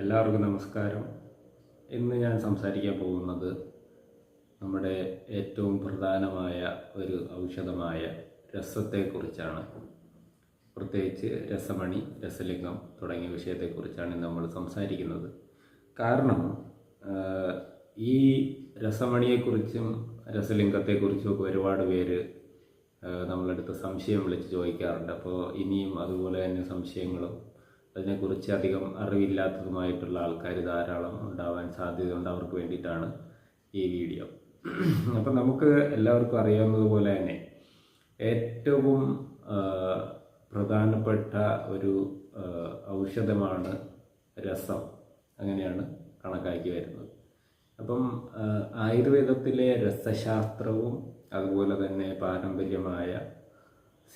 എല്ലാവർക്കും നമസ്കാരം. ഇന്ന് ഞാൻ സംസാരിക്കാൻ പോകുന്നത് നമ്മുടെ ഏറ്റവും പ്രധാനമായ ഒരു ഔഷധമായ രസത്തെക്കുറിച്ചാണ്. പ്രത്യേകിച്ച് രസമണി രസലിംഗം തുടങ്ങിയ വിഷയത്തെക്കുറിച്ചാണ് നമ്മൾ സംസാരിക്കുന്നത്. കാരണം ഈ രസമണിയെക്കുറിച്ചും രസലിംഗത്തെക്കുറിച്ചും ഒരുപാട് പേര് നമ്മളടുത്ത് സംശയം വിളിച്ച് ചോദിക്കാറുണ്ട്. അപ്പോൾ ഇനിയും അതുപോലെ തന്നെ സംശയങ്ങളും അതിനെക്കുറിച്ച് അധികം അറിവില്ലാത്തതുമായിട്ടുള്ള ആൾക്കാർ ധാരാളം ഉണ്ടാവാൻ സാധ്യതയുണ്ട് അവർക്ക് വേണ്ടിയിട്ടാണ് ഈ വീഡിയോ. അപ്പം നമുക്ക് എല്ലാവർക്കും അറിയാവുന്നതുപോലെ തന്നെ ഏറ്റവും പ്രധാനപ്പെട്ട ഒരു ഔഷധമാണ് രസം. അങ്ങനെയാണ് കണക്കാക്കി വരുന്നത്. അപ്പം ആയുർവേദത്തിലെ രസശാസ്ത്രവും അതുപോലെ തന്നെ പാരമ്പര്യമായ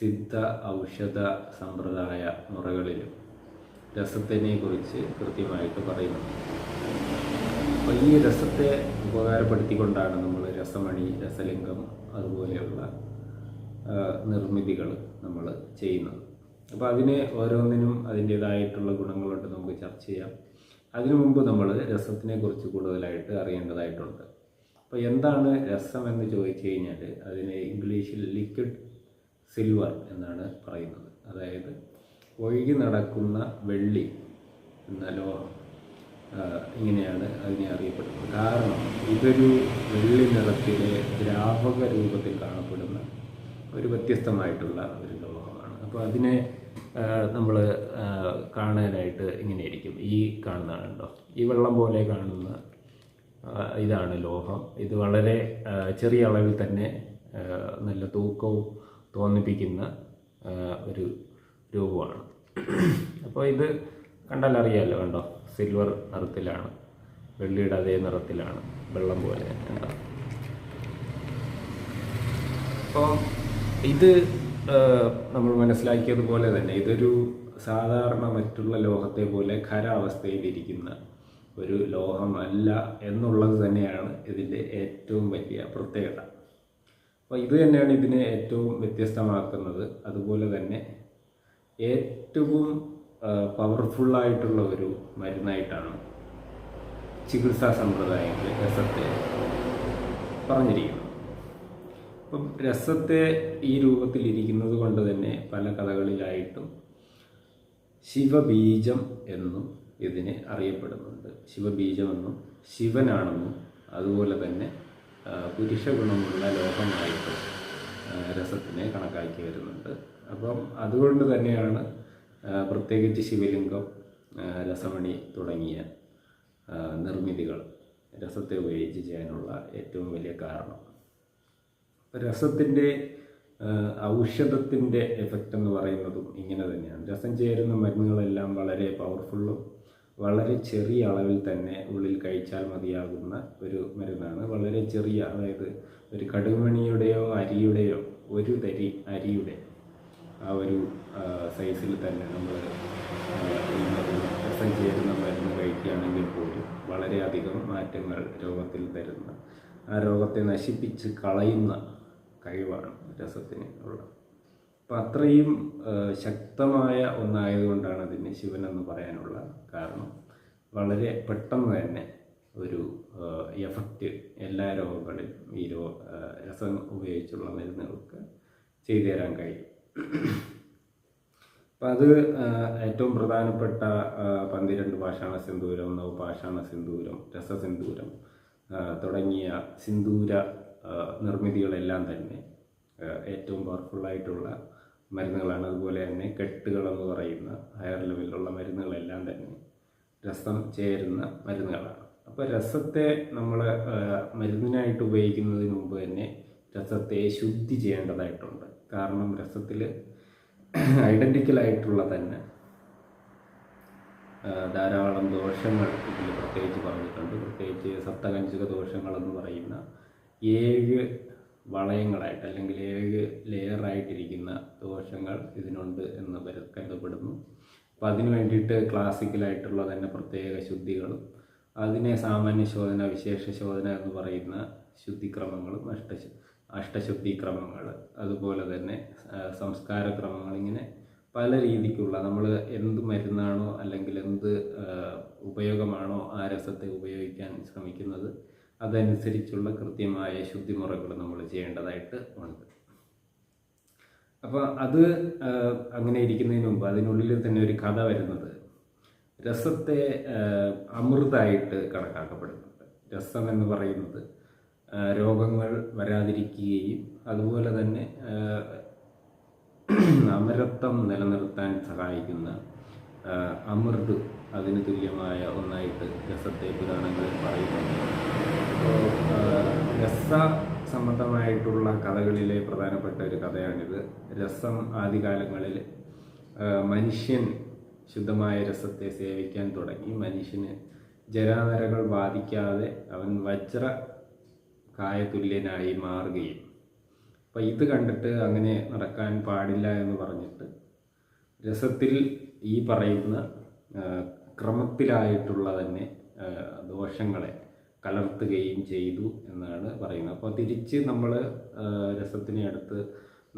സിദ്ധ ഔഷധ സമ്പ്രദായ മുറകളിലും രസത്തിനെ കുറിച്ച് കൃത്യമായിട്ട് പറയുന്നത് അപ്പോൾ ഈ രസത്തെ ഉപകാരപ്പെടുത്തിക്കൊണ്ടാണ് നമ്മൾ രസമണി രസലിംഗം അതുപോലെയുള്ള നിർമ്മിതികൾ നമ്മൾ ചെയ്യുന്നത്. അപ്പോൾ അതിന് ഓരോന്നിനും അതിന്റേതായിട്ടുള്ള ഗുണങ്ങളുണ്ട് നമുക്ക് ചർച്ച ചെയ്യാം. അതിനു മുമ്പ് നമ്മൾ രസത്തിനെ കുറിച്ച് കൂടുതലായിട്ട് അറിയേണ്ടതായിട്ടുണ്ട്. അപ്പോൾ എന്താണ് രസം എന്ന് ചോദിച്ചു കഴിഞ്ഞാൽ അതിന് ഇംഗ്ലീഷിൽ ലിക്വിഡ് സിൽവർ എന്നാണ് പറയുന്നത്. അതായത് ഒഴുകി നടക്കുന്ന വെള്ളി എന്ന ലോഹം ഇങ്ങനെയാണ് അതിനെ അറിയപ്പെടുന്നത്. കാരണം ഇതൊരു വെള്ളി നിറത്തിലെ ദ്രാവക രൂപത്തിൽ കാണപ്പെടുന്ന ഒരു വ്യത്യസ്തമായിട്ടുള്ള ഒരു ലോഹമാണ്. അപ്പോൾ അതിനെ നമ്മൾ കാണാനായിട്ട് ഇങ്ങനെയായിരിക്കും ഈ കാണുന്നതാണല്ലോ ഈ വെള്ളം പോലെ കാണുന്ന ഇതാണ് ലോഹം. ഇത് വളരെ ചെറിയ അളവിൽ തന്നെ നല്ല തൂക്കവും തോന്നിപ്പിക്കുന്ന ഒരു രൂപമാണ്. അപ്പോൾ ഇത് കണ്ടാൽ അറിയാമല്ലോ കണ്ടോ? സിൽവർ നിറത്തിലാണ്. വെള്ളിയുടെ അതേ നിറത്തിലാണ്. വെള്ളം പോലെ കണ്ടോ? അപ്പോൾ ഇത് നമ്മൾ മനസ്സിലാക്കിയതുപോലെ തന്നെ ഇതൊരു സാധാരണ മറ്റുള്ള ലോഹത്തെ പോലെ ഖരാവസ്ഥയിലിരിക്കുന്ന ഒരു ലോഹമല്ല എന്നുള്ളത് തന്നെയാണ് ഇതിന്റെ ഏറ്റവും വലിയ പ്രത്യേകത. അപ്പോൾ ഇത് തന്നെയാണ് ഇതിനെ ഏറ്റവും വ്യത്യസ്തമാക്കുന്നത്. അതുപോലെ തന്നെ ഏറ്റവും പവർഫുള്ളായിട്ടുള്ള ഒരു മരുന്നായിട്ടാണ് ചികിത്സാ സമ്പ്രദായങ്ങളിൽ രസത്തെ പറഞ്ഞിരിക്കുന്നത്. അപ്പം രസത്തെ ഈ രൂപത്തിൽ ഇരിക്കുന്നത് കൊണ്ട് തന്നെ പല കഥകളിലായിട്ടും ശിവബീജം എന്നും ഇതിനെ അറിയപ്പെടുന്നുണ്ട്. ശിവബീജമെന്നും ശിവനാണെന്നും അതുപോലെ തന്നെ പുരുഷ ഗുണമുള്ള ലോകമായിട്ട് രസത്തിനെ കണക്കാക്കി വരുന്നുണ്ട്. അപ്പം അതുകൊണ്ട് തന്നെയാണ് പ്രത്യേകിച്ച് ശിവലിംഗം രസമണി തുടങ്ങിയ നിർമ്മിതികൾ രസത്തെ ഉപയോഗിച്ച് ചെയ്യാനുള്ള ഏറ്റവും വലിയ കാരണം. രസത്തിന്റെ ഔഷധത്തിന്റെ എഫക്റ്റ് എന്ന് പറയുന്നതും ഇങ്ങനെ തന്നെയാണ്. രസം ചേരുന്ന മരുന്നുകളെല്ലാം വളരെ പവർഫുള്ളും വളരെ ചെറിയ അളവിൽ തന്നെ ഉള്ളിൽ കഴിച്ചാൽ മതിയാകുന്ന ഒരു മരുന്നാണ്. വളരെ ചെറിയ അതായത് ഒരു കടുമണിയുടെയോ അരിയുടെയോ ഒരു തരി അരിയുടെ ആ ഒരു സൈസിൽ തന്നെ നമ്മൾ ഈ മരുന്ന് കഴിക്കുകയാണെങ്കിൽ പോലും വളരെയധികം മാറ്റങ്ങൾ രോഗത്തിൽ തരുന്ന ആ രോഗത്തെ നശിപ്പിച്ച് കളയുന്ന കഴിവാണ് രസത്തിന് ഉള്ളത്. അപ്പം അത്രയും ശക്തമായ ഒന്നായതുകൊണ്ടാണ് അതിന് ശിവൻ എന്ന് പറയാനുള്ള കാരണം. വളരെ പെട്ടെന്ന് തന്നെ ഒരു എഫക്റ്റ് എല്ലാ രോഗങ്ങളിലും ഈ രസം ഉപയോഗിച്ചുള്ള മരുന്നുകൾക്ക് ചെയ്തു തരാൻ കഴിയും. അപ്പം അത് ഏറ്റവും പ്രധാനപ്പെട്ട പന്തിരണ്ട് പാഷാണ സിന്ദൂരം നവപാഷാണ സിന്ദൂരം രസസിന്ദൂരം തുടങ്ങിയ സിന്ദൂര നിർമ്മിതികളെല്ലാം തന്നെ ഏറ്റവും പവർഫുള്ളായിട്ടുള്ള മരുന്നുകളാണ്. അതുപോലെ തന്നെ കെട്ടുകളെന്ന് പറയുന്ന ഹയർ ലെവലിലുള്ള മരുന്നുകളെല്ലാം തന്നെ രസം ചേരുന്ന മരുന്നുകളാണ്. അപ്പോൾ രസത്തെ നമ്മൾ മരുന്നിനായിട്ട് ഉപയോഗിക്കുന്നതിന് മുമ്പ് തന്നെ രസത്തെ ശുദ്ധി ചെയ്യേണ്ടതായിട്ടുണ്ട്. കാരണം രസത്തിൽ ഐഡന്റിക്കലായിട്ടുള്ള തന്നെ ധാരാളം ദോഷങ്ങൾ ഇതിൽ പ്രത്യേകിച്ച് പറഞ്ഞിട്ടുണ്ട്. പ്രത്യേകിച്ച് സപ്തകഞ്ചുക ദോഷങ്ങളെന്ന് പറയുന്ന ഏഴ് വളയങ്ങളായിട്ട് അല്ലെങ്കിൽ ഏഴ് ലെയറായിട്ടിരിക്കുന്ന ദോഷങ്ങൾ ഇതിനുണ്ട് എന്ന് കരുതപ്പെടുന്നു. അപ്പം അതിന് വേണ്ടിയിട്ട് ക്ലാസിക്കലായിട്ടുള്ള തന്നെ പ്രത്യേക ശുദ്ധികളും അതിനെ സാമാന്യ ശോധന വിശേഷ ശോധന എന്ന് പറയുന്ന ശുദ്ധിക്രമങ്ങളും അഷ്ട അഷ്ടശുദ്ധിക്രമങ്ങൾ അതുപോലെ തന്നെ സംസ്കാര ക്രമങ്ങൾ ഇങ്ങനെ പല രീതിക്കുള്ള നമ്മൾ എന്ത് മരുന്നാണോ അല്ലെങ്കിൽ എന്ത് ഉപയോഗമാണോ ആ രസത്തെ ഉപയോഗിക്കാൻ ശ്രമിക്കുന്നത് അതനുസരിച്ചുള്ള കൃത്യമായ ശുദ്ധിമുറകൾ നമ്മൾ ചെയ്യേണ്ടതായിട്ട് ഉണ്ട്. അപ്പോൾ അത് അങ്ങനെ ഇരിക്കുന്നതിന് മുമ്പ് അതിനുള്ളിൽ തന്നെ ഒരു കഥ വരുന്നത്. രസത്തെ അമൃതായിട്ട് കണക്കാക്കപ്പെടുന്നുണ്ട്. രസം എന്ന് പറയുന്നത് രോഗങ്ങൾ വരാതിരിക്കുകയും അതുപോലെ തന്നെ അമരത്വം നിലനിർത്താൻ സഹായിക്കുന്ന അമൃത് അതിന് തുല്യമായ ഒന്നായിട്ട് രസത്തെ പുരാണങ്ങളിൽ പറയുന്നുണ്ട്. രസ സംബന്ധമായിട്ടുള്ള കഥകളിലെ പ്രധാനപ്പെട്ട ഒരു കഥയാണിത്. രസം ആദ്യകാലങ്ങളിൽ മനുഷ്യൻ ശുദ്ധമായ രസത്തെ സേവിക്കാൻ തുടങ്ങി. മനുഷ്യന് ജരാനരകൾ ബാധിക്കാതെ അവൻ വജ്ര കായതുല്യനായി മാറുകയും. അപ്പം ഇത് കണ്ടിട്ട് അങ്ങനെ നടക്കാൻ പാടില്ല എന്ന് പറഞ്ഞിട്ട് രസത്തിൽ ഈ പറയുന്ന ക്രമത്തിലായിട്ടുള്ള തന്നെ ദോഷങ്ങളെ കലർത്തുകയും ചെയ്തു എന്നാണ് പറയുന്നത്. അപ്പോൾ തിരിച്ച് നമ്മൾ രസത്തിനെ അടുത്ത്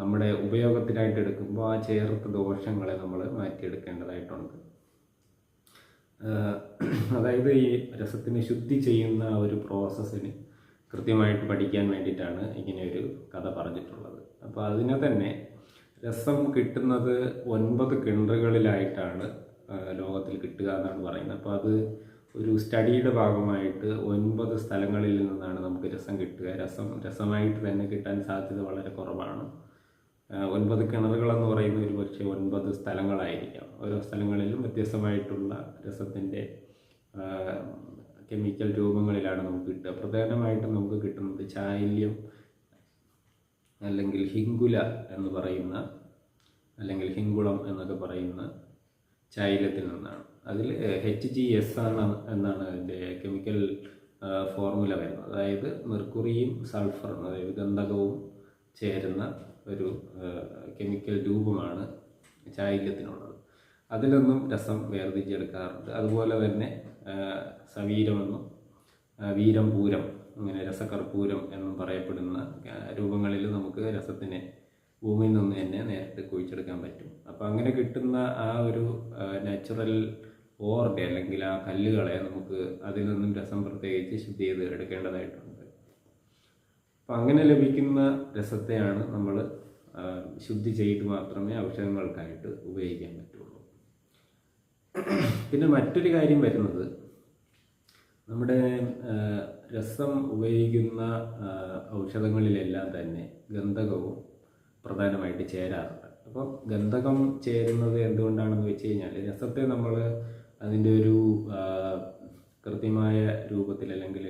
നമ്മുടെ ഉപയോഗത്തിനായിട്ട് എടുക്കുമ്പോൾ ആ ചേർത്ത ദോഷങ്ങളെ നമ്മൾ മാറ്റിയെടുക്കേണ്ടതായിട്ടുണ്ട്. അതായത് ഈ രസത്തിനെ ശുദ്ധി ചെയ്യുന്ന ഒരു പ്രോസസ്സിന് കൃത്യമായിട്ട് പഠിക്കാൻ വേണ്ടിയിട്ടാണ് ഇങ്ങനെയൊരു കഥ പറഞ്ഞിട്ടുള്ളത്. അപ്പോൾ അതിനെ തന്നെ രസം കിട്ടുന്നത് ഒൻപത് കിണറുകളിലായിട്ടാണ് ലോകത്തിൽ കിട്ടുക എന്നാണ് പറയുന്നത്. അപ്പോൾ അത് ഒരു സ്റ്റഡിയുടെ ഭാഗമായിട്ട് ഒൻപത് സ്ഥലങ്ങളിൽ നിന്നാണ് നമുക്ക് രസം കിട്ടുക. രസം രസമായിട്ട് തന്നെ കിട്ടാൻ സാധ്യത വളരെ കുറവാണ്. ഒൻപത് കിണറുകളെന്ന് പറയുന്ന ഒരു പക്ഷേ ഒൻപത് സ്ഥലങ്ങളായിരിക്കാം. ഓരോ സ്ഥലങ്ങളിലും വ്യത്യസ്തമായിട്ടുള്ള രസത്തിന്റെ കെമിക്കൽ രൂപങ്ങളിലാണ് നമുക്ക് കിട്ടുക. പ്രധാനമായിട്ടും നമുക്ക് കിട്ടുന്നത് ചായല്യം അല്ലെങ്കിൽ ഹിങ്കുല എന്ന് പറയുന്ന അല്ലെങ്കിൽ ഹിങ്കുളം എന്നൊക്കെ പറയുന്ന ചൈലത്തിൽ നിന്നാണ്. അതിൽ എച്ച് ജി എസ് ആണ് എന്നാണ് അതിന്റെ കെമിക്കൽ ഫോർമുല വരുന്നത്. അതായത് മെർക്കുറിയും സൾഫറും അതായത് ഗന്ധകവും ചേരുന്ന ഒരു കെമിക്കൽ രൂപമാണ് ചായല്യത്തിനുള്ളത്. അതിലൊന്നും രസം വേർതിരിച്ചെടുക്കാറുണ്ട്. അതുപോലെ തന്നെ സവീരമെന്നും വീരം പൂരം അങ്ങനെ രസകർപ്പൂരം എന്നും പറയപ്പെടുന്ന രൂപങ്ങളിൽ നമുക്ക് രസത്തിനെ ഭൂമിയിൽ നിന്ന് തന്നെ നേരിട്ട് കുഴിച്ചെടുക്കാൻ പറ്റും. അപ്പോൾ അങ്ങനെ കിട്ടുന്ന ആ ഒരു നാച്ചുറൽ ഓറിന്റെ അല്ലെങ്കിൽ ആ കല്ലുകളെ നമുക്ക് അതിൽ നിന്നും രസം പ്രത്യേകിച്ച് ശുദ്ധി ചെയ്ത് എടുക്കേണ്ടതായിട്ടുണ്ട്. അപ്പം അങ്ങനെ ലഭിക്കുന്ന രസത്തെയാണ് നമ്മൾ ശുദ്ധി ചെയ്ത് മാത്രമേ ഔഷധങ്ങൾക്കായിട്ട് ഉപയോഗിക്കാൻ പറ്റുള്ളൂ. പിന്നെ മറ്റൊരു കാര്യം വരുന്നത്. നമ്മുടെ രസം ഉപയോഗിക്കുന്ന ഔഷധങ്ങളിലെല്ലാം തന്നെ ഗന്ധകവും പ്രധാനമായിട്ട് ചേരാറുണ്ട്. അപ്പോൾ ഗന്ധകം ചേരുന്നത് എന്തുകൊണ്ടാണെന്ന് വെച്ച് കഴിഞ്ഞാൽ രസത്തെ നമ്മൾ അതിന്റെ ഒരു കൃത്യമായ രൂപത്തിൽ അല്ലെങ്കിൽ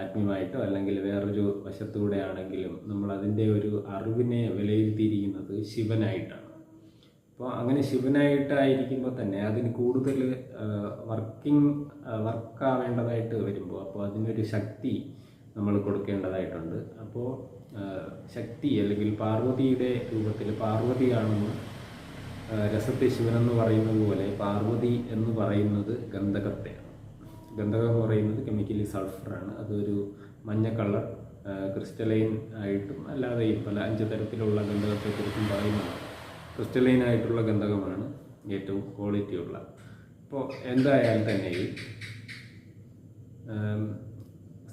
ആത്മീയമായിട്ടോ അല്ലെങ്കിൽ വേറൊരു വശത്തൂടെ ആണെങ്കിലും നമ്മൾ അതിന്റെ ഒരു അറിവിനെ വിലയിരുത്തിയിരിക്കുന്നത് ശിവനായിട്ടാണ്. അപ്പോൾ അങ്ങനെ ശിവനായിട്ടായിരിക്കുമ്പോൾ തന്നെ അതിന് കൂടുതൽ വർക്കിംഗ് വർക്കാവേണ്ടതായിട്ട് വരുമ്പോൾ അപ്പോൾ അതിനൊരു ശക്തി നമ്മൾ കൊടുക്കേണ്ടതായിട്ടുണ്ട്. അപ്പോൾ ശക്തി അല്ലെങ്കിൽ പാർവതിയുടെ രൂപത്തിൽ പാർവതിയാണെന്ന് രസത്തെ ശിവനെന്ന് പറയുന്നത് പോലെ പാർവതി എന്ന് പറയുന്നത് ഗന്ധകത്തെയാണ്. ഗന്ധകം എന്ന് പറയുന്നത് കെമിക്കലി സൾഫറാണ് അതൊരു മഞ്ഞ കളർ ക്രിസ്റ്റലൈൻ ആയിട്ടും അല്ലാതെയും പല അഞ്ച് തരത്തിലുള്ള ഗന്ധകത്തെക്കുറിച്ചും പറയുന്നതാണ് ക്രിസ്റ്റലൈൻ ആയിട്ടുള്ള ഗന്ധകമാണ് ഏറ്റവും ക്വാളിറ്റി ഉള്ള. അപ്പോൾ എന്തായാലും തന്നെയും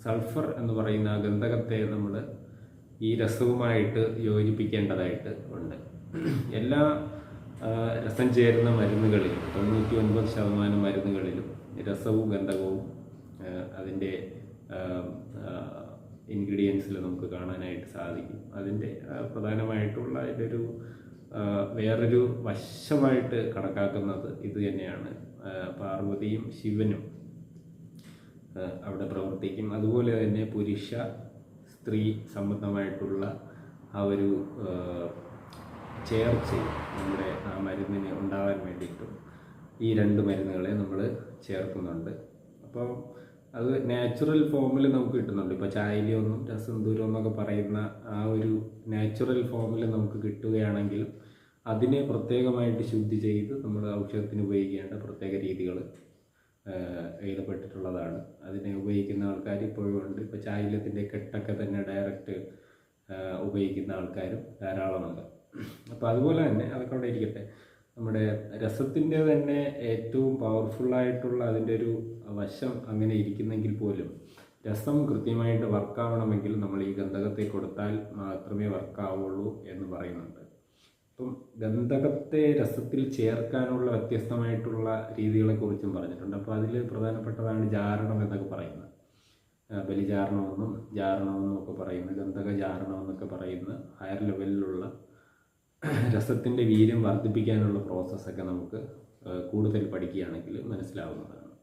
സൾഫർ എന്ന് പറയുന്ന ഗന്ധകത്തെ നമ്മൾ ഈ രസവുമായിട്ട് യോജിപ്പിക്കേണ്ടതായിട്ട് ഉണ്ട്. എല്ലാ രസം ചേരുന്ന മരുന്നുകളിലും തൊണ്ണൂറ്റി ഒൻപത് ശതമാനം മരുന്നുകളിലും രസവും ഗന്ധകവും അതിന്റെ ഇൻഗ്രീഡിയൻസിൽ നമുക്ക് കാണാനായിട്ട് സാധിക്കും. അതിന്റെ പ്രധാനമായിട്ടുള്ള അതിന്റെ ഒരു വേറൊരു വശമായിട്ട് കണക്കാക്കുന്നത് ഇത് തന്നെയാണ്. പാർവതിയും ശിവനും അവിടെ പ്രവർത്തിക്കും. അതുപോലെ തന്നെ പുരുഷ സ്ത്രീ സംബന്ധമായിട്ടുള്ള ആ ഒരു ചേർച്ചയും നമ്മുടെ ആ മരുന്നിന് ഉണ്ടാവാൻ വേണ്ടിയിട്ടും ഈ രണ്ട് മരുന്നുകളെ നമ്മൾ ചേർക്കുന്നുണ്ട്. അപ്പോൾ അത് നാച്ചുറൽ ഫോമിൽ നമുക്ക് കിട്ടുന്നുണ്ട്. ഇപ്പോൾ ചായലിയൊന്നും രസന്തൂരം എന്നൊക്കെ പറയുന്ന ആ ഒരു നാച്ചുറൽ ഫോമിൽ നമുക്ക് കിട്ടുകയാണെങ്കിൽ അതിനെ പ്രത്യേകമായിട്ട് ശുദ്ധി ചെയ്ത് നമ്മൾ ഔഷധത്തിന് ഉപയോഗിക്കേണ്ട പ്രത്യേക രീതികൾ എഴുതപ്പെട്ടിട്ടുള്ളതാണ് അതിനെ ഉപയോഗിക്കുന്ന ആൾക്കാർ ഇപ്പോഴും ഉണ്ട്. ഇപ്പോൾ ചായലത്തിന്റെ കെട്ടൊക്കെ തന്നെ ഡയറക്റ്റ് ഉപയോഗിക്കുന്ന ആൾക്കാരും ധാരാളമുണ്ട്. അപ്പോൾ അതുപോലെ തന്നെ അതൊക്കെ അവിടെ ഇരിക്കട്ടെ. നമ്മുടെ രസത്തിന്റെ തന്നെ ഏറ്റവും പവർഫുള്ളായിട്ടുള്ള അതിന്റെ ഒരു വശം അങ്ങനെ ഇരിക്കുന്നെങ്കിൽ പോലും രസം കൃത്യമായിട്ട് വർക്കാവണമെങ്കിൽ നമ്മൾ ഈ ഗന്ധകത്തെ കൊടുത്താൽ മാത്രമേ വർക്കാവുള്ളൂ എന്ന് പറയുന്നുണ്ട്. അപ്പം ഗന്ധകത്തെ രസത്തിൽ ചേർക്കാനുള്ള വ്യത്യസ്തമായിട്ടുള്ള രീതികളെക്കുറിച്ചും പറഞ്ഞിട്ടുണ്ട്. അപ്പോൾ അതിൽ പ്രധാനപ്പെട്ടതാണ് ജാരണം എന്നൊക്കെ പറയുന്നത്. ബലിചാരണമെന്നും ജാരണമെന്നും ഒക്കെ പറയുന്ന ഗന്ധക ജാരണം എന്നൊക്കെ പറയുന്ന ഹയർ ലെവലിലുള്ള രസത്തിന്റെ വീര്യം വർദ്ധിപ്പിക്കാനുള്ള പ്രോസസ്സൊക്കെ നമുക്ക് കൂടുതൽ പഠിക്കുകയാണെങ്കിൽ മനസ്സിലാവുന്നതാണ്.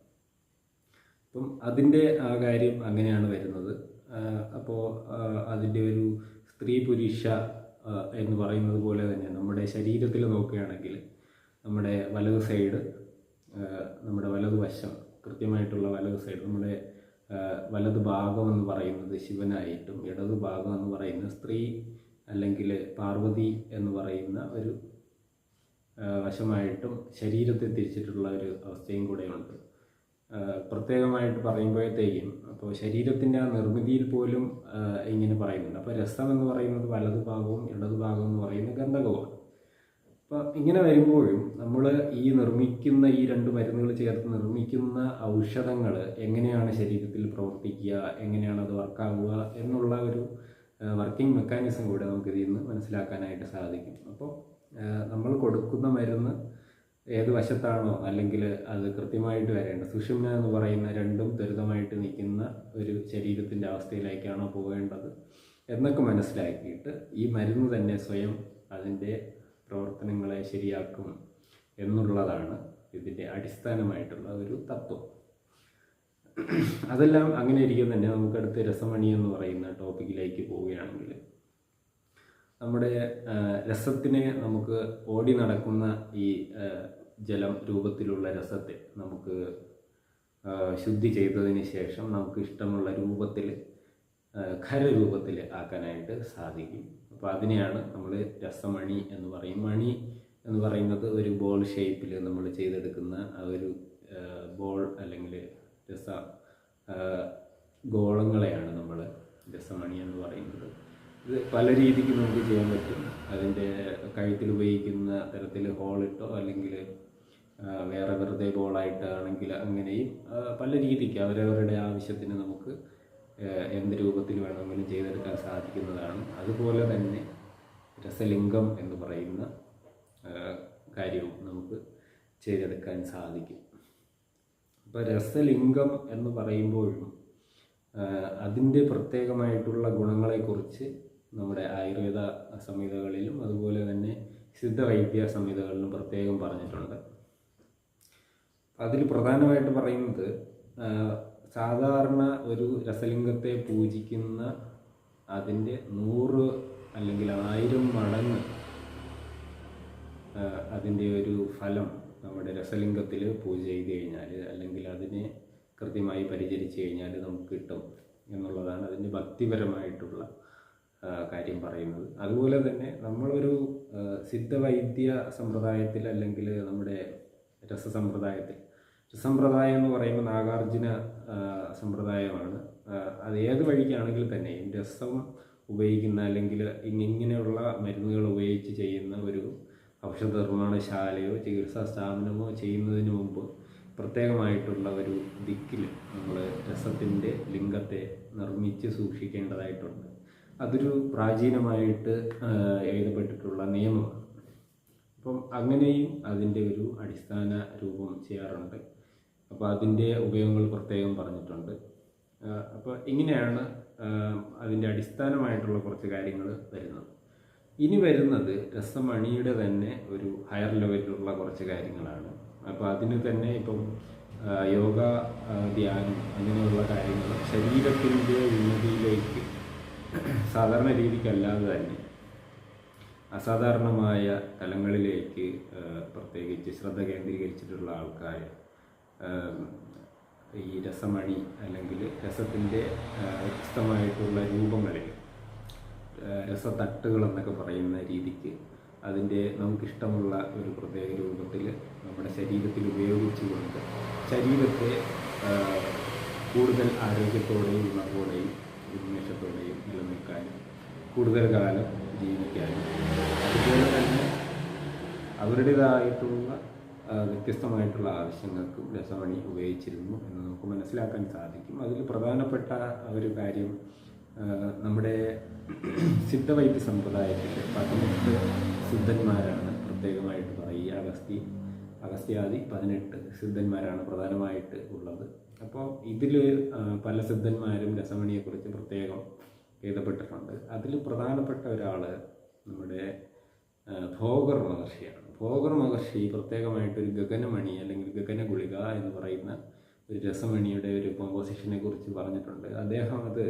അപ്പം അതിന്റെ ആ കാര്യം അങ്ങനെയാണ് വരുന്നത്. അപ്പോൾ അതിന്റെ ഒരു സ്ത്രീ പുരുഷ എന്ന് പറയുന്നത് പോലെ തന്നെ നമ്മുടെ ശരീരത്തിൽ നോക്കുകയാണെങ്കിൽ നമ്മുടെ വലത് സൈഡ് നമ്മുടെ വലത് വശം കൃത്യമായിട്ടുള്ള വലത് സൈഡ് നമ്മുടെ വലത് ഭാഗം എന്ന് പറയുന്നത് ശിവനായിട്ടും ഇടത് ഭാഗം എന്ന് പറയുന്നത് സ്ത്രീ അല്ലെങ്കിൽ പാർവതി എന്ന് പറയുന്ന ഒരു വശമായിട്ടും ശരീരത്തെ തിരിച്ചിട്ടുള്ള ഒരു അവസ്ഥയും കൂടെയുണ്ട്. പ്രത്യേകമായിട്ട് പറയുമ്പോഴത്തേക്കും അപ്പോൾ ശരീരത്തിന്റെ ആ നിർമ്മിതിയിൽ പോലും ഇങ്ങനെ പറയുന്നുണ്ട്. അപ്പോൾ രസം എന്ന് പറയുന്നത് വലതു ഭാഗവും ഇടതു ഭാഗവും എന്ന് പറയുന്നത് ഗന്ധകവുമാണ് അപ്പോൾ ഇങ്ങനെ വരുമ്പോഴും നമ്മൾ ഈ നിർമ്മിക്കുന്ന ഈ രണ്ട് മരുന്നുകൾ ചേർത്ത് നിർമ്മിക്കുന്ന ഔഷധങ്ങൾ എങ്ങനെയാണ് ശരീരത്തിൽ പ്രവർത്തിക്കുക എങ്ങനെയാണ് അത് വർക്കാവുക എന്നുള്ള ഒരു വർക്കിംഗ് മെക്കാനിസം കൂടെ നമുക്ക് ഇതിൽ നിന്ന് മനസ്സിലാക്കാനായിട്ട് സാധിക്കും. അപ്പോൾ നമ്മൾ കൊടുക്കുന്ന മരുന്ന് ഏത് വശത്താണോ അല്ലെങ്കിൽ അത് കൃത്യമായിട്ട് വരേണ്ട സുഷുമ്ന എന്ന് പറയുന്ന രണ്ടും ത്വരിതമായിട്ട് നിൽക്കുന്ന ഒരു ശരീരത്തിന്റെ അവസ്ഥയിലേക്കാണോ പോകേണ്ടത് എന്നൊക്കെ മനസ്സിലാക്കിയിട്ട് ഈ മരുന്ന് തന്നെ സ്വയം അതിന്റെ പ്രവർത്തനങ്ങളെ ശരിയാക്കും എന്നുള്ളതാണ് ഇതിന്റെ അടിസ്ഥാനമായിട്ടുള്ള ഒരു തത്വം. അതെല്ലാം അങ്ങനെ ഇരിക്കും തന്നെ. നമുക്ക് അടുത്ത് രസമണി എന്ന് പറയുന്ന ടോപ്പിക്കിലേക്ക് പോവുകയാണെങ്കിൽ നമ്മുടെ രസത്തിനെ നമുക്ക് ഓടി നടക്കുന്ന ഈ ജലം രൂപത്തിലുള്ള രസത്തെ നമുക്ക് ശുദ്ധി ചെയ്തതിന് ശേഷം നമുക്ക് ഇഷ്ടമുള്ള രൂപത്തിൽ ഖരരൂപത്തിൽ ആക്കാനായിട്ട് സാധിക്കും. അപ്പോൾ അതിനെയാണ് നമ്മൾ രസമണി എന്ന് പറയും. മണി എന്ന് പറയുന്നത് ഒരു ബോൾ ഷേപ്പിൽ നമ്മൾ ചെയ്തെടുക്കുന്ന ഒരു ബോൾ അല്ലെങ്കിൽ രസ ഗോളങ്ങളെയാണ് നമ്മൾ രസമണി എന്ന് പറയുന്നത്. ഇത് പല രീതിക്ക് നമുക്ക് ചെയ്യാൻ പറ്റും. അതിന്റെ കഴുത്തിൽ ഉപയോഗിക്കുന്ന തരത്തിൽ ഹോളിട്ടോ അല്ലെങ്കിൽ വേറെ വെറുതെ ബോളായിട്ടാണെങ്കിൽ അങ്ങനെയും പല രീതിക്ക് അവരവരുടെ ആവശ്യത്തിന് നമുക്ക് എന്ത് രൂപത്തിൽ വേണമെങ്കിലും ചെയ്തെടുക്കാൻ സാധിക്കുന്നതാണ്. അതുപോലെ തന്നെ രസലിംഗം എന്ന് പറയുന്ന കാര്യവും നമുക്ക് ചെയ്തെടുക്കാൻ സാധിക്കും. അപ്പോൾ രസലിംഗം എന്ന് പറയുമ്പോഴും അതിന്റെ പ്രത്യേകമായിട്ടുള്ള ഗുണങ്ങളെക്കുറിച്ച് നമ്മുടെ ആയുർവേദ സംഹിതകളിലും അതുപോലെ തന്നെ സിദ്ധവൈദ്യ സംഹിതകളിലും പ്രത്യേകം പറഞ്ഞിട്ടുണ്ട്. അതിൽ പ്രധാനമായിട്ട് പറയുന്നത് സാധാരണ ഒരു രസലിംഗത്തെ പൂജിക്കുന്ന അതിന്റെ നൂറ് അല്ലെങ്കിൽ ആയിരം മടങ്ങ് അതിന്റെ ഒരു ഫലം നമ്മുടെ രസലിംഗത്തിൽ പൂജ ചെയ്ത് കഴിഞ്ഞാൽ അല്ലെങ്കിൽ അതിനെ കൃത്യമായി പരിചരിച്ച് കഴിഞ്ഞാൽ നമുക്ക് കിട്ടും എന്നുള്ളതാണ് അതിന്റെ ഭക്തിപരമായിട്ടുള്ള കാര്യം പറയുന്നത്. അതുപോലെ തന്നെ നമ്മളൊരു സിദ്ധവൈദ്യ സമ്പ്രദായത്തിൽ അല്ലെങ്കിൽ നമ്മുടെ രസസമ്പ്രദായത്തിൽ രസസമ്പ്രദായം എന്ന് പറയുമ്പോൾ നാഗാർജുന സമ്പ്രദായമാണ്. അത് ഏത് വഴിക്കാണെങ്കിൽ തന്നെയും രസം ഉപയോഗിക്കുന്ന അല്ലെങ്കിൽ ഇങ്ങനെയുള്ള മരുന്നുകൾ ഉപയോഗിച്ച് ചെയ്യുന്ന ഒരു ഔഷധ നിർമ്മാണശാലയോ ചികിത്സാ സ്ഥാപനമോ ചെയ്യുന്നതിന് മുമ്പ് പ്രത്യേകമായിട്ടുള്ള ഒരു ദിക്കിൽ നമ്മൾ രസത്തിന്റെ ലിംഗത്തെ നിർമ്മിച്ച് സൂക്ഷിക്കേണ്ടതായിട്ടുണ്ട്. അതൊരു പ്രാചീനമായിട്ട് എഴുതപ്പെട്ടിട്ടുള്ള നിയമമാണ്. അപ്പം അങ്ങനെയും അതിന്റെ ഒരു അടിസ്ഥാന രൂപം ചെയ്യാറുണ്ട്. അപ്പോൾ അതിന്റെ ഉപയോഗങ്ങൾ പ്രത്യേകം പറഞ്ഞിട്ടുണ്ട്. അപ്പോൾ ഇങ്ങനെയാണ് അതിന്റെ അടിസ്ഥാനമായിട്ടുള്ള കുറച്ച് കാര്യങ്ങൾ വരുന്നത്. ഇനി വരുന്നത് രസമണിയുടെ തന്നെ ഒരു ഹയർ ലെവലിലുള്ള കുറച്ച് കാര്യങ്ങളാണ്. അപ്പോൾ അതിന് തന്നെ ഇപ്പം യോഗ ധ്യാനം അങ്ങനെയുള്ള കാര്യങ്ങൾ ശരീരത്തിന്റെ ഉന്നതിയിലേക്ക് സാധാരണ രീതിക്കല്ലാതെ തന്നെ അസാധാരണമായ തലങ്ങളിലേക്ക് പ്രത്യേകിച്ച് ശ്രദ്ധ കേന്ദ്രീകരിച്ചിട്ടുള്ള ആൾക്കാർ ഈ രസമണി അല്ലെങ്കിൽ രസത്തിന്റെ വ്യത്യസ്തമായിട്ടുള്ള രൂപങ്ങളിൽ ആ, രസത്തട്ടുകൾ എന്നൊക്കെ പറയുന്ന രീതിക്ക് അതിന്റെ നമുക്കിഷ്ടമുള്ള ഒരു പ്രത്യേക രൂപത്തിൽ നമ്മുടെ ശരീരത്തിൽ ഉപയോഗിച്ചുകൊണ്ട് ശരീരത്തെ കൂടുതൽ ആരോഗ്യത്തോടെയും ഉണർവോടെയും ഉന്മേഷത്തോടെയും നിലനിൽക്കാനും കൂടുതൽ കാലം ജീവിക്കാനും. അതുപോലെ തന്നെ അവരുടേതായിട്ടുള്ള വ്യത്യസ്തമായിട്ടുള്ള ആവശ്യങ്ങൾക്കും രസമണി ഉപയോഗിച്ചിരുന്നു എന്ന് നമുക്ക് മനസ്സിലാക്കാൻ സാധിക്കും. അതിൽ പ്രധാനപ്പെട്ട ഒരു കാര്യം നമ്മുടെ സിദ്ധവൈദ്യ സമ്പ്രദായത്തിൽ പതിനെട്ട് സിദ്ധന്മാരാണ് പ്രത്യേകമായിട്ട് പറയുക അഗസ്തി അഗസ്ത്യാദി പതിനെട്ട് സിദ്ധന്മാരാണ് പ്രധാനമായിട്ട് ഉള്ളത്. അപ്പോൾ ഇതിൽ പല സിദ്ധന്മാരും രസമണിയെക്കുറിച്ച് പ്രത്യേകം എഴുതപ്പെട്ടിട്ടുണ്ട്. അതിൽ പ്രധാനപ്പെട്ട ഒരാൾ നമ്മുടെ ഭോഗർ മഹർഷിയാണ്. ഭോഗർ മഹർഷി പ്രത്യേകമായിട്ടൊരു ഗഗനമണി അല്ലെങ്കിൽ ഗഗനഗുളിക എന്ന് പറയുന്ന ഒരു രസമണിയുടെ ഒരു കോമ്പോസിഷനെ കുറിച്ച് പറഞ്ഞിട്ടുണ്ട്. അദ്ദേഹം അത്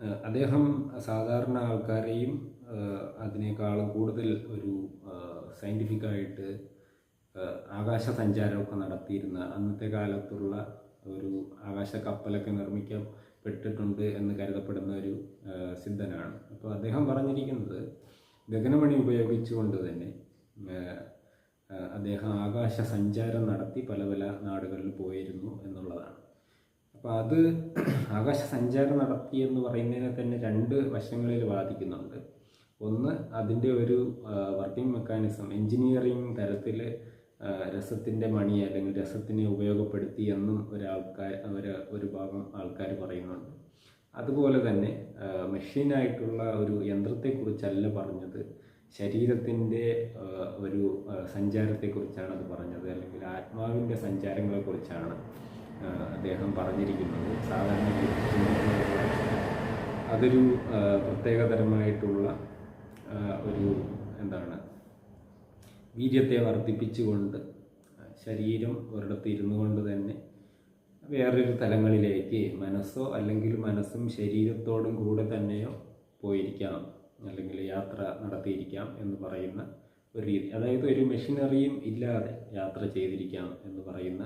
അദ്ദേഹം സാധാരണ ആൾക്കാരെയും അതിനേക്കാളും കൂടുതൽ ഒരു സയന്റിഫിക്കായിട്ട് ആകാശ സഞ്ചാരമൊക്കെ നടത്തിയിരുന്ന അന്നത്തെ കാലത്തുള്ള ഒരു ആകാശ കപ്പലൊക്കെ നിർമ്മിക്കപ്പെട്ടിട്ടുണ്ട് എന്ന് കരുതപ്പെടുന്ന ഒരു സിദ്ധനാണ്. അപ്പോൾ അദ്ദേഹം പറഞ്ഞിരിക്കുന്നത് ഗഗനമണി ഉപയോഗിച്ചുകൊണ്ട് തന്നെ അദ്ദേഹം ആകാശ സഞ്ചാരം നടത്തി പല പല നാടുകളിൽ പോയിരുന്നു എന്നുള്ളതാണ്. അപ്പോൾ അത് ആകാശ സഞ്ചാരം നടത്തി എന്ന് പറയുന്നതിനെ തന്നെ രണ്ട് വശങ്ങളിൽ ബാധിക്കുന്നുണ്ട്. ഒന്ന് അതിന്റെ ഒരു വർക്കിംഗ് മെക്കാനിസം എൻജിനീയറിംഗ് തരത്തിൽ രസത്തിന്റെ മണി അല്ലെങ്കിൽ രസത്തിനെ ഉപയോഗപ്പെടുത്തി എന്നും ഒരാൾക്കാർ ഒരു ഒരു ഭാഗം ആൾക്കാർ പറയുന്നുണ്ട്. അതുപോലെ തന്നെ മെഷീനായിട്ടുള്ള ഒരു യന്ത്രത്തെക്കുറിച്ചല്ല പറഞ്ഞത്. ശരീരത്തിന്റെ ഒരു സഞ്ചാരത്തെക്കുറിച്ചാണ് അത് പറഞ്ഞത്. അല്ലെങ്കിൽ ആത്മാവിന്റെ സഞ്ചാരങ്ങളെക്കുറിച്ചാണ്. അദ്ദേഹം പറഞ്ഞിരിക്കുന്നത് സാധാരണ അതൊരു പ്രത്യേകതരമായിട്ടുള്ള ഒരു എന്താണ് വീര്യത്തെ വർദ്ധിപ്പിച്ചുകൊണ്ട് ശരീരം ഒരിടത്ത് ഇരുന്നു കൊണ്ട് തന്നെ വേറൊരു തലങ്ങളിലേക്ക് മനസ്സോ അല്ലെങ്കിൽ മനസ്സും ശരീരത്തോടും കൂടെ തന്നെയോ പോയിരിക്കാം അല്ലെങ്കിൽ യാത്ര നടത്തിയിരിക്കാം എന്ന് പറയുന്ന ഒരു രീതി. അതായത് ഒരു മെഷീനറിയും ഇല്ലാതെ യാത്ര ചെയ്തിരിക്കാം എന്ന് പറയുന്ന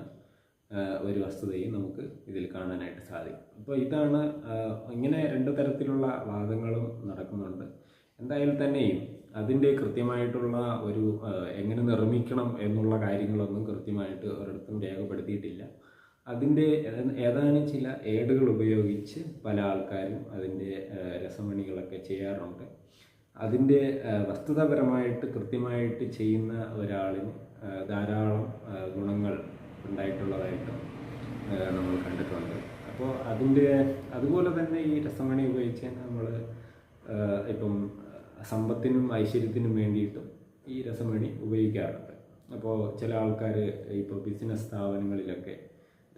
ഒരു വസ്തുതയും നമുക്ക് ഇതിൽ കാണാനായിട്ട് സാധിക്കും. അപ്പോൾ ഇതാണ് ഇങ്ങനെ രണ്ട് തരത്തിലുള്ള വാദങ്ങളും നടക്കുന്നുണ്ട്. എന്തായാലും തന്നെയും അതിന്റെ കൃത്യമായിട്ടുള്ള ഒരു എങ്ങനെ നിർമ്മിക്കണം എന്നുള്ള കാര്യങ്ങളൊന്നും കൃത്യമായിട്ട് ഒരിടത്തും രേഖപ്പെടുത്തിയിട്ടില്ല. അതിന്റെ ഏത- ഏതാനും ചില ഏടുകൾ ഉപയോഗിച്ച് പല ആൾക്കാരും അതിന്റെ രസമണികളൊക്കെ ചെയ്യാറുണ്ട്. അതിന്റെ വസ്തുതാപരമായിട്ട് കൃത്യമായിട്ട് ചെയ്യുന്ന ഒരാളിന് ധാരാളം ഗുണങ്ങൾ ഉണ്ടായിട്ടുള്ളതായിട്ടും നമ്മൾ കണ്ടിട്ടുണ്ട്. അപ്പോൾ അതിന്റെ അതുപോലെ തന്നെ ഈ രസമണി ഉപയോഗിച്ച് നമ്മൾ ഇപ്പം സമ്പത്തിനും ഐശ്വര്യത്തിനും വേണ്ടിയിട്ടും ഈ രസമണി ഉപയോഗിക്കാറുണ്ട്. അപ്പോൾ ചില ആൾക്കാർ ഇപ്പോൾ ബിസിനസ് സ്ഥാപനങ്ങളിലൊക്കെ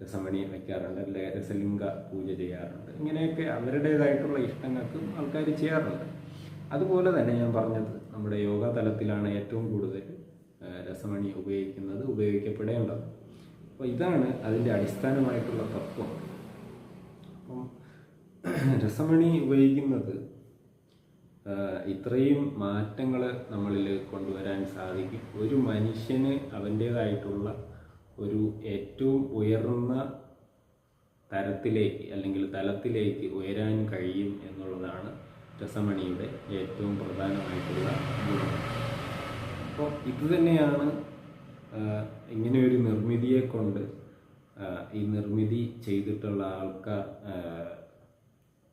രസമണി വയ്ക്കാറുണ്ട് അല്ലെ രസലിംഗ പൂജ ചെയ്യാറുണ്ട്. ഇങ്ങനെയൊക്കെ അവരുടേതായിട്ടുള്ള ഇഷ്ടങ്ങൾക്കും ആൾക്കാർ ചെയ്യാറുണ്ട്. അതുപോലെ തന്നെ ഞാൻ പറഞ്ഞത് നമ്മുടെ യോഗ തലത്തിലാണ് ഏറ്റവും കൂടുതൽ രസമണി ഉപയോഗിക്കുന്നത് ഉപയോഗിക്കപ്പെടേണ്ടത്. അപ്പോൾ ഇതാണ് അതിന്റെ അടിസ്ഥാനമായിട്ടുള്ള തത്വം. അപ്പം രസമണി ഉപയോഗിക്കുന്നത് ഇത്രയും മാറ്റങ്ങൾ നമ്മളിൽ കൊണ്ടുവരാൻ സാധിക്കും. ഒരു മനുഷ്യന് അവന്റേതായിട്ടുള്ള ഒരു ഏറ്റവും ഉയർന്ന തരത്തിലേക്ക് അല്ലെങ്കിൽ തലത്തിലേക്ക് ഉയരാൻ കഴിയും എന്നുള്ളതാണ് രസമണിയുടെ ഏറ്റവും പ്രധാനമായിട്ടുള്ള ഗുണം. അപ്പോൾ ഇത് തന്നെയാണ് ഇങ്ങനെ ഒരു നിർമ്മിതിയെ കൊണ്ട് ഈ നിർമ്മിതി ചെയ്തിട്ടുള്ള ആൾക്കാർ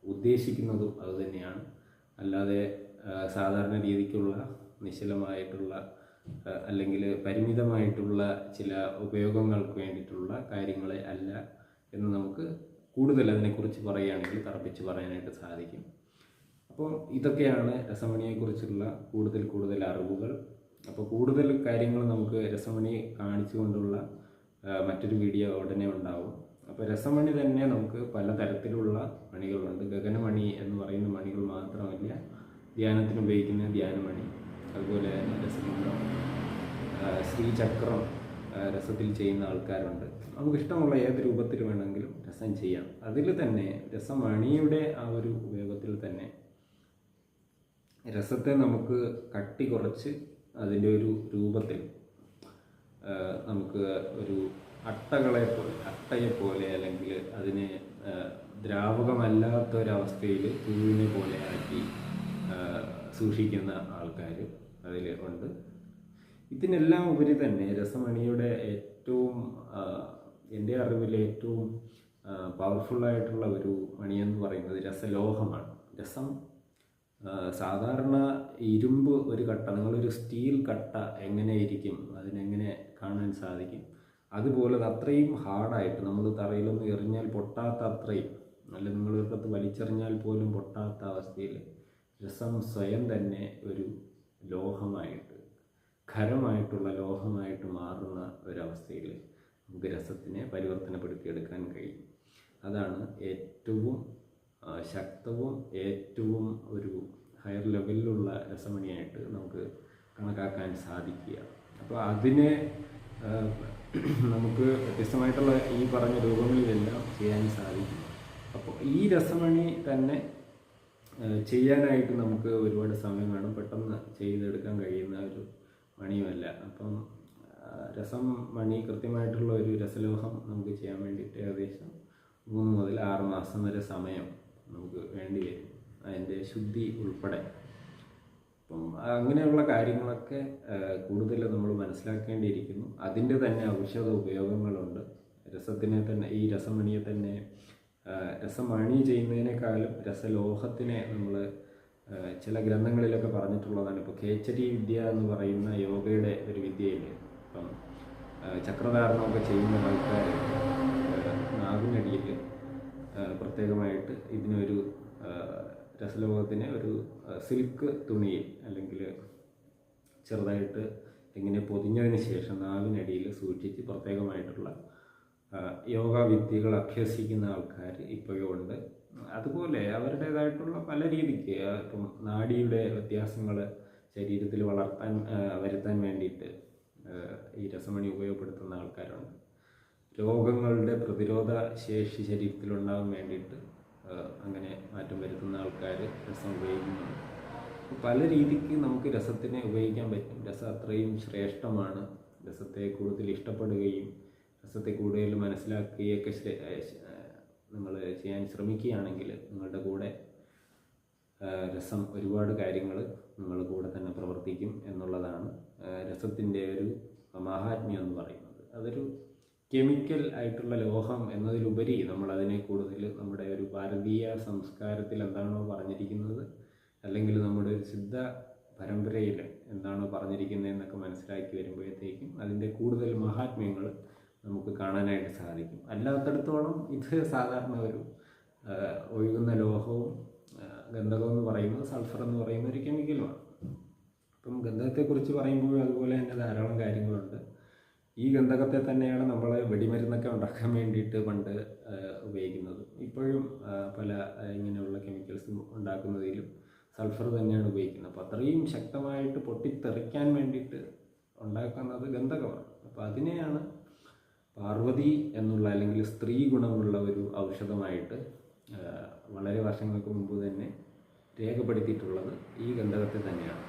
ഉദ്ദേശിക്കുന്നതും അതുതന്നെയാണ് അല്ലാതെ സാധാരണ രീതിക്കുള്ള നിശ്ചലമായിട്ടുള്ള അല്ലെങ്കിൽ പരിമിതമായിട്ടുള്ള ചില ഉപയോഗങ്ങൾക്ക് വേണ്ടിയിട്ടുള്ള കാര്യങ്ങളെ അല്ല എന്ന് നമുക്ക് കൂടുതൽ അതിനെക്കുറിച്ച് പറയുകയാണെങ്കിൽ തറപ്പിച്ച് പറയാനായിട്ട് സാധിക്കും. അപ്പോൾ ഇതൊക്കെയാണ് രസമണിയെക്കുറിച്ചുള്ള കൂടുതൽ കൂടുതൽ അറിവുകൾ. അപ്പോൾ കൂടുതൽ കാര്യങ്ങൾ നമുക്ക് രസമണി കാണിച്ചുകൊണ്ടുള്ള മറ്റൊരു വീഡിയോ ഉടനെ ഉണ്ടാവും. അപ്പോൾ രസമണി തന്നെ നമുക്ക് പലതരത്തിലുള്ള മണികളുണ്ട്. ഗഗനമണി എന്ന് പറയുന്ന മണികൾ മാത്രമല്ല ധ്യാനത്തിന് ഉപയോഗിക്കുന്ന ധ്യാനമണി. അതുപോലെ രസലിംഗം ശ്രീചക്രം രസത്തിൽ ചെയ്യുന്ന ആൾക്കാരുണ്ട്. നമുക്ക് ഇഷ്ടമുള്ള ഏത് രൂപത്തിൽ വേണമെങ്കിലും രസം ചെയ്യാം. അതിൽ തന്നെ രസമണിയുടെ ആ ഒരു ഉപയോഗത്തിൽ തന്നെ രസത്തെ നമുക്ക് കട്ടി കുറച്ച് അതിന്റെ ഒരു രൂപത്തിൽ നമുക്ക് ഒരു അട്ടകളെ പോലെ അട്ടയെ പോലെ അല്ലെങ്കിൽ അതിനെ ദ്രാവകമല്ലാത്ത ഒരവസ്ഥയിൽ പൂവിനെ പോലെ ആക്കി സൂക്ഷിക്കുന്ന ആൾക്കാർ അതിൽ ഉണ്ട്. ഇതിനെല്ലാം ഉപരി തന്നെ രസമണിയുടെ ഏറ്റവും എന്റെ അറിവിൽ ഏറ്റവും പവർഫുള്ളായിട്ടുള്ള ഒരു മണിയെന്ന് പറയുന്നത് രസലോഹമാണ്. രസം സാധാരണ ഇരുമ്പ് ഒരു കട്ട നിങ്ങളൊരു സ്റ്റീൽ കട്ട എങ്ങനെയിരിക്കും അതിനെങ്ങനെ കാണാൻ സാധിക്കും? അതുപോലെ അത് അത്രയും ഹാർഡായിട്ട് നമ്മൾ തറയിലൊന്ന് എറിഞ്ഞാൽ പൊട്ടാത്ത അത്രയും അല്ല നിങ്ങൾ വലിച്ചെറിഞ്ഞാൽ പോലും പൊട്ടാത്ത അവസ്ഥയിൽ രസം സ്വയം തന്നെ ഒരു ലോഹമായിട്ട് ഖരമായിട്ടുള്ള ലോഹമായിട്ട് മാറുന്ന ഒരവസ്ഥയിൽ നമുക്ക് രസത്തിനെ പരിവർത്തനപ്പെടുത്തിയെടുക്കാൻ കഴിയും. അതാണ് ഏറ്റവും ശക്തവും ഏറ്റവും ഒരു ഹയർ ലെവലിലുള്ള രസമണിയായിട്ട് നമുക്ക് കണക്കാക്കാൻ സാധിക്കുക. അപ്പോൾ അതിനെ നമുക്ക് വ്യത്യസ്തമായിട്ടുള്ള ഈ പറഞ്ഞ രൂപങ്ങളിലെല്ലാം ചെയ്യാൻ സാധിക്കും. അപ്പോൾ ഈ രസമണി തന്നെ ചെയ്യാനായിട്ട് നമുക്ക് ഒരുപാട് സമയം വേണം. പെട്ടെന്ന് ചെയ്തെടുക്കാൻ കഴിയുന്ന ഒരു മണിയുമല്ല. അപ്പം രസം മണി കൃത്യമായിട്ടുള്ള ഒരു രസലോഹം നമുക്ക് ചെയ്യാൻ വേണ്ടിയിട്ട് ഏകദേശം മൂന്ന് മുതൽ ആറ് മാസം വരെ സമയം നമുക്ക് വേണ്ടി വരും അതിന്റെ ശുദ്ധി ഉൾപ്പെടെ. അപ്പം അങ്ങനെയുള്ള കാര്യങ്ങളൊക്കെ കൂടുതൽ നമ്മൾ മനസ്സിലാക്കേണ്ടിയിരിക്കുന്നു. അതിന്റെ തന്നെ ഔഷധ ഉപയോഗങ്ങളുണ്ട്. രസത്തിനെ തന്നെ ഈ രസമണിയെ തന്നെ രസമണി ചെയ്യുന്നതിനേക്കാളും രസലോഹത്തിനെ നമ്മൾ ചില ഗ്രന്ഥങ്ങളിലൊക്കെ പറഞ്ഞിട്ടുള്ളതാണ്. ഇപ്പോൾ കേച്ചരി വിദ്യ എന്ന് പറയുന്ന യോഗയുടെ ഒരു വിദ്യയില്ലേ? അപ്പം ചക്രധാരണമൊക്കെ ചെയ്യുന്ന ആൾക്കാർ നാവിനടിയിൽ പ്രത്യേകമായിട്ട് ഇതിനൊരു ആ, രസലോഹത്തിന് ഒരു സിൽക്ക് തുണിയിൽ അല്ലെങ്കിൽ ചെറുതായിട്ട് ഇങ്ങനെ പൊതിഞ്ഞതിന് ശേഷം നാവിനടിയിൽ സൂക്ഷിച്ച് പ്രത്യേകമായിട്ടുള്ള യോഗ വിദ്യകൾ അഭ്യസിക്കുന്ന ആൾക്കാർ ഇപ്പോഴും ഉണ്ട്. അതുപോലെ അവരുടേതായിട്ടുള്ള പല രീതിക്ക് ഇപ്പം നാഡിയുടെ വ്യത്യാസങ്ങൾ ശരീരത്തിൽ വളർത്താൻ വരുത്താൻ വേണ്ടിയിട്ട് ഈ രസമണി ഉപയോഗപ്പെടുത്തുന്ന ആൾക്കാരുണ്ട്. രോഗങ്ങളുടെ പ്രതിരോധ ശേഷി ശരീരത്തിലുണ്ടാകാൻ വേണ്ടിയിട്ട് അങ്ങനെ മാറ്റം വരുത്തുന്ന ആൾക്കാർ രസം ഉപയോഗിക്കുന്നുണ്ട്. പല രീതിക്ക് നമുക്ക് രസത്തിനെ ഉപയോഗിക്കാൻ പറ്റും. രസം അത്രയും ശ്രേഷ്ഠമാണ്. രസത്തെ കൂടുതൽ ഇഷ്ടപ്പെടുകയും രസത്തെ കൂടുതൽ മനസ്സിലാക്കുകയൊക്കെ നിങ്ങൾ ചെയ്യാൻ ശ്രമിക്കുകയാണെങ്കിൽ നിങ്ങളുടെ കൂടെ രസം ഒരുപാട് കാര്യങ്ങൾ നിങ്ങളുടെ കൂടെ തന്നെ പ്രവർത്തിക്കും എന്നുള്ളതാണ് രസത്തിന്റെ ഒരു മഹാത്മ്യം എന്ന് പറയുന്നത്. അതൊരു കെമിക്കൽ ആയിട്ടുള്ള ലോഹം എന്നതിലുപരി നമ്മൾ അതിനെ കൂടുതൽ നമ്മുടെ ഒരു ഭാരതീയ സംസ്കാരത്തിൽ എന്താണോ പറഞ്ഞിരിക്കുന്നത് അല്ലെങ്കിൽ നമ്മുടെ സിദ്ധ പരമ്പരയിൽ എന്താണോ പറഞ്ഞിരിക്കുന്നത് എന്നൊക്കെ മനസ്സിലാക്കി വരുമ്പോഴത്തേക്കും അതിന്റെ കൂടുതൽ മഹാത്മ്യങ്ങൾ നമുക്ക് കാണാനായിട്ട് സാധിക്കും. അല്ലാത്തടത്തോളം ഇത് സാധാരണ ഒരു ഒഴുകുന്ന ലോഹവും ഗന്ധകം എന്ന് പറയുന്നത് സൾഫർ എന്ന് പറയുന്ന ഒരു കെമിക്കലുമാണ്. അപ്പം ഗന്ധകത്തെക്കുറിച്ച് പറയുമ്പോൾ അതുപോലെ തന്നെ ധാരാളം കാര്യങ്ങളുണ്ട്. ഈ ഗന്ധകത്തെ തന്നെയാണ് നമ്മൾ വെടിമരുന്നൊക്കെ ഉണ്ടാക്കാൻ വേണ്ടിയിട്ട് പണ്ട് ഉപയോഗിക്കുന്നത്. ഇപ്പോഴും പല ഇങ്ങനെയുള്ള കെമിക്കൽസ് ഉണ്ടാക്കുന്നതിലും സൾഫർ തന്നെയാണ് ഉപയോഗിക്കുന്നത്. അപ്പോൾ അത്രയും ശക്തമായിട്ട് പൊട്ടിത്തെറിക്കാൻ വേണ്ടിയിട്ട് ഉണ്ടാക്കുന്നത് ഗന്ധകമാണ്. അപ്പോൾ അതിനെയാണ് പാർവതി എന്നുള്ള അല്ലെങ്കിൽ സ്ത്രീ ഗുണമുള്ള ഒരു ഔഷധമായിട്ട് വളരെ വർഷങ്ങൾക്ക് മുമ്പ് തന്നെ രേഖപ്പെടുത്തിയിട്ടുള്ളത് ഈ ഗന്ധകത്തെ തന്നെയാണ്.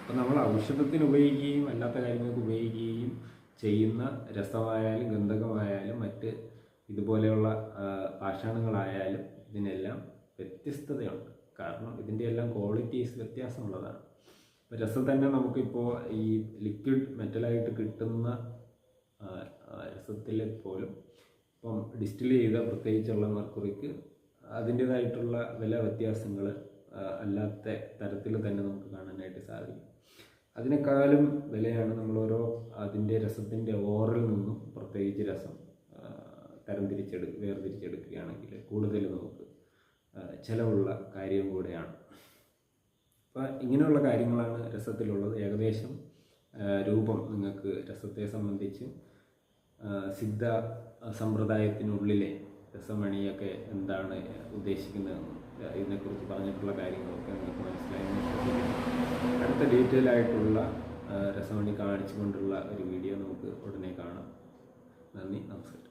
അപ്പോൾ നമ്മൾ ഔഷധത്തിന് ഉപയോഗിക്കുകയും അല്ലാത്ത കാര്യങ്ങൾക്ക് ഉപയോഗിക്കുകയും ചെയ്യുന്ന രസമായാലും ഗന്ധകമായാലും മറ്റ് ഇതുപോലെയുള്ള പാഷാണങ്ങളായാലും ഇതിനെല്ലാം വ്യത്യസ്തതയുണ്ട്. കാരണം ഇതിന്റെ എല്ലാം ക്വാളിറ്റീസ് വ്യത്യാസമുള്ളതാണ്. ഇപ്പോൾ രസം തന്നെ നമുക്കിപ്പോൾ ഈ ലിക്വിഡ് മെറ്റലായിട്ട് കിട്ടുന്ന രസത്തിൽ പോലും ഇപ്പം ഡിസ്റ്റിൽ ചെയ്ത പ്രത്യേകിച്ചുള്ള മർക്കുറിക്ക് അതിന്റേതായിട്ടുള്ള വില വ്യത്യാസങ്ങൾ അല്ലാത്ത തരത്തിൽ തന്നെ നമുക്ക് കാണാനായിട്ട് സാധിക്കും. അതിനേക്കാളും വിലയാണ് നമ്മൾ ഓരോ അതിന്റെ രസത്തിന്റെ ഓറിൽ നിന്നും പ്രത്യേകിച്ച് രസം തരംതിരിച്ചെടു വേർതിരിച്ചെടുക്കുകയാണെങ്കിൽ കൂടുതൽ നമുക്ക് ചിലവുള്ള കാര്യം കൂടെയാണ്. അപ്പോൾ ഇങ്ങനെയുള്ള കാര്യങ്ങളാണ് രസത്തിലുള്ളത്. ഏകദേശം രൂപം നിങ്ങൾക്ക് രസത്തെ സംബന്ധിച്ച് സിദ്ധ സമ്പ്രദായത്തിനുള്ളിലെ രസമണിയൊക്കെ എന്താണ് ഉദ്ദേശിക്കുന്നതെന്നും ഇതിനെക്കുറിച്ച് പറഞ്ഞിട്ടുള്ള കാര്യങ്ങളൊക്കെ നിങ്ങൾക്ക് മനസ്സിലായി അടുത്ത ഡീറ്റെയിൽ ആയിട്ടുള്ള രസമണി കാണിച്ചുകൊണ്ടുള്ള ഒരു വീഡിയോ നമുക്ക് ഉടനെ കാണാം. നന്ദി നമസ്കാരം.